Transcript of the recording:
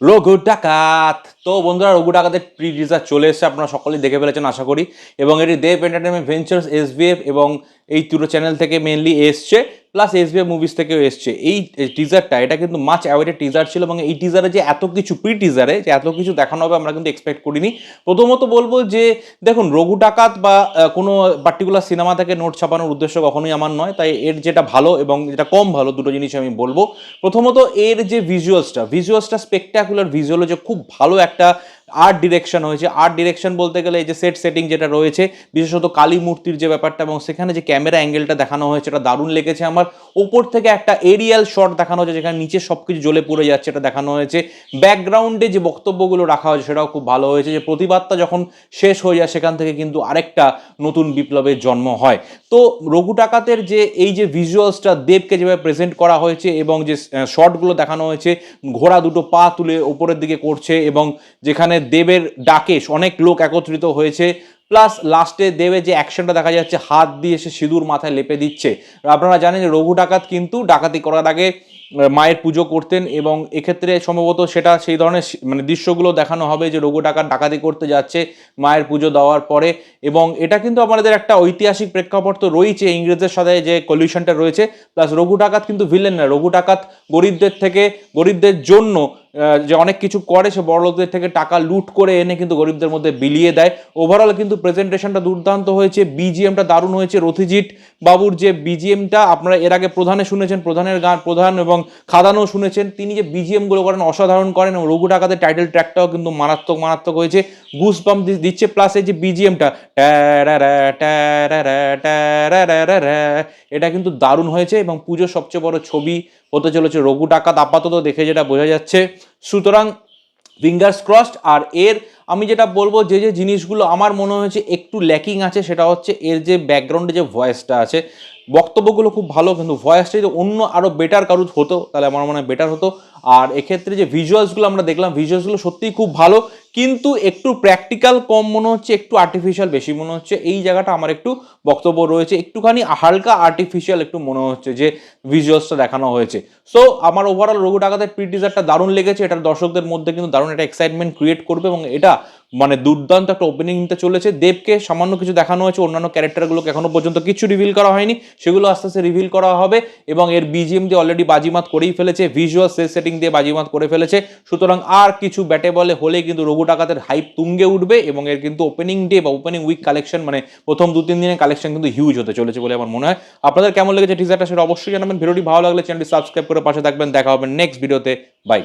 রঘু ডাকাত তো বন্ধুরা রঘু ডাকাতের প্রি টিজার চলে এসেছে, আপনারা সকলেই দেখে ফেলেছেন, আশা করি। এবং এটি দেব এন্টারটেনমেন্ট ভেঞ্চার্স এসবিএফ এবং এই দুটো চ্যানেল থেকে মেনলি এসছে প্লাস এসবিএফ মুভিজ থেকেও এসছে। এই টিজারটা এটা কিন্তু মাচ অ্যাওয়েটেড টিজার ছিল এবং এই টিজারে যে এত কিছু প্রি টিজারে যে এত কিছু দেখানো হবে আমরা কিন্তু এক্সপেক্ট করিনি। প্রথমত বলব যে, দেখুন, রঘু ডাকাত বা কোনো পার্টিকুলার সিনেমা থেকে নোট ছাপানোর উদ্দেশ্য কখনোই আমার নয়, তাই এর যেটা ভালো এবং যেটা কম ভালো দুটো জিনিস আমি বলব। প্রথমত এর যে ভিজুয়ালসটা ভিজুয়ালসটা স্পেকটাকুলার ভিজুয়াল যে খুব ভালো একটা আর্ট ডিরেকশন হয়েছে। আর্ট ডিরেকশন বলতে গেলে এই যে সেট সেটিং যেটা রয়েছে, বিশেষত কালী মূর্তির যে ব্যাপারটা এবং সেখানে যে ক্যামেরা অ্যাঙ্গেলটা দেখানো হয়েছে, এটা দারুণ লেগেছে আমার। ওপর থেকে একটা এরিয়াল শট দেখানো হয়েছে, যেখানে নিচে সব কিছু জ্বলে পড়ে যাচ্ছে, এটা দেখানো হয়েছে। ব্যাকগ্রাউন্ডে যে বক্তব্যগুলো রাখা হয়েছে, সেটাও খুব ভালো হয়েছে যে প্রতিবাদটা যখন শেষ হয়ে যায়, সেখান থেকে কিন্তু আরেকটা নতুন বিপ্লবের জন্ম হয়। তো রঘু টাকাতের যে এই যে ভিজুয়ালসটা দেবকে যেভাবে প্রেজেন্ট করা হয়েছে এবং যে শটগুলো দেখানো হয়েছে, ঘোড়া দুটো পা তুলে ওপরের দিকে করছে এবং যেখানে দেবের ডাকে অনেক লোক একত্রিত হয়েছে। প্লাস লাস্টে দেবের যে অ্যাকশনটা দেখা যাচ্ছে, হাত দিয়ে সে সিঁদুর মাথায় লেপে দিচ্ছে। আপনারা জানেন যে রঘু ডাকাত কিন্তু ডাকাতি করার আগে মায়ের পুজো করতেন এবং এক্ষেত্রে সম্ভবত সেটা সেই ধরনের মানে দৃশ্যগুলো দেখানো হবে যে রঘু ডাকাত ডাকাতি করতে যাচ্ছে মায়ের পুজো দেওয়ার পরে এবং এটা কিন্তু আমাদের একটা ঐতিহাসিক প্রেক্ষাপট তো রয়েছে ইংরেজদের সাথে যে কলিউশনটা রয়েছে। প্লাস রঘু ডাকাত কিন্তু ভিলেন না, রঘু ডাকাত গরিবদের থেকে, গরিবদের জন্য যে অনেক কিছু করে, সে বড়লোকদের থেকে টাকা লুট করে এনে কিন্তু গরিবদের মধ্যে বিলিয়ে দেয়। ওভারঅল কিন্তু প্রেজেন্টেশনটা দুর্দান্ত হয়েছে বিজিএমটা দারুণ হয়েছে। রথিজিৎ বাবুর যে বিজিএমটা আপনারা এর আগে প্রধানে শুনেছেন, প্রধানের গান প্রধান এবং খাদানও শুনেছেন। তিনি যে বিজিএমগুলো করেন, অসাধারণ করেন এবং রঘু ডাকাতের টাইটেল ট্র্যাকটাও কিন্তু মারাত্মক মারাত্মক হয়েছে। গুস বাম দিচ্ছে প্লাস এই যে বিজিএমটা এটা কিন্তু দারুণ হয়েছে এবং পুজোর সবচেয়ে বড় ছবি হতে চলেছে রঘু ডাকাত আপাতত দেখে যেটা বোঝা যাচ্ছে সুতরাং ফিঙ্গার্স ক্রসড আর এর আমি যেটা বলব, যে যে জিনিসগুলো আমার মনে হয়েছে একটু ল্যাকিং আছে, সেটা হচ্ছে এর যে ব্যাকগ্রাউন্ডে যে ভয়েসটা আছে বক্তব্যগুলো খুব ভালো, কিন্তু ভয়েসটা যদি অন্য আরও বেটার কারুর হতো, তাহলে আমার মনে হয় বেটার হতো। আর এক্ষেত্রে যে ভিজুয়ালসগুলো আমরা দেখলাম ভিজুয়ালসগুলো সত্যিই খুব ভালো, কিন্তু একটু প্র্যাকটিক্যাল কম মনে হচ্ছে, একটু আর্টিফিশিয়াল বেশি মনে হচ্ছে। এই জায়গাটা আমার একটু বক্তব্য রয়েছে, একটুখানি হালকা আর্টিফিশিয়াল একটু মনে হচ্ছে যে ভিজুয়ালসটা দেখানো হয়েছে। সো আমার ওভারঅল রঘু ডাকাতের প্রি টিজারটা দারুণ লেগেছে, এটা দর্শকদের মধ্যে কিন্তু দারুণ একটা এক্সাইটমেন্ট ক্রিয়েট করবে, এবং এটা মানে দুর্দান্ত একটা ওপেনিং নিতে চলেছে। দেবকে সামান্য কিছু দেখানো হয়েছে, অন্যান্য ক্যারেক্টারগুলোকে এখনও পর্যন্ত কিছু রিভিল করা হয়নি। সেগুলো আস্তে আস্তে রিভিল করা হবে এবং এর বিজিএম দিয়ে অলরেডি বাজিমাত করেই ফেলেছে ভিজুয়াল সেল সেটিং দিয়ে বাজিমাত করে ফেলেছে। সুতরাং আর কিছু ব্যাটে বলে হলে কিন্তু রঘু ডাকাতের হাইপ তুঙ্গে উঠবে এবং এর কিন্তু ওপেনিং ডে বা ওপেনিং উইক কালেকশন মানে প্রথম দু তিন দিনের কালেকশন কিন্তু হিউজ হতে চলেছে বলে আমার মনে হয়। আপনাদের কেমন লেগেছে টিজারটা সেটা অবশ্যই জানাবেন। ভিডিওটি ভালো লাগলে চ্যানেলটি সাবস্ক্রাইব করে পাশে থাকবেন। দেখা হবে নেক্সট ভিডিওতে বাই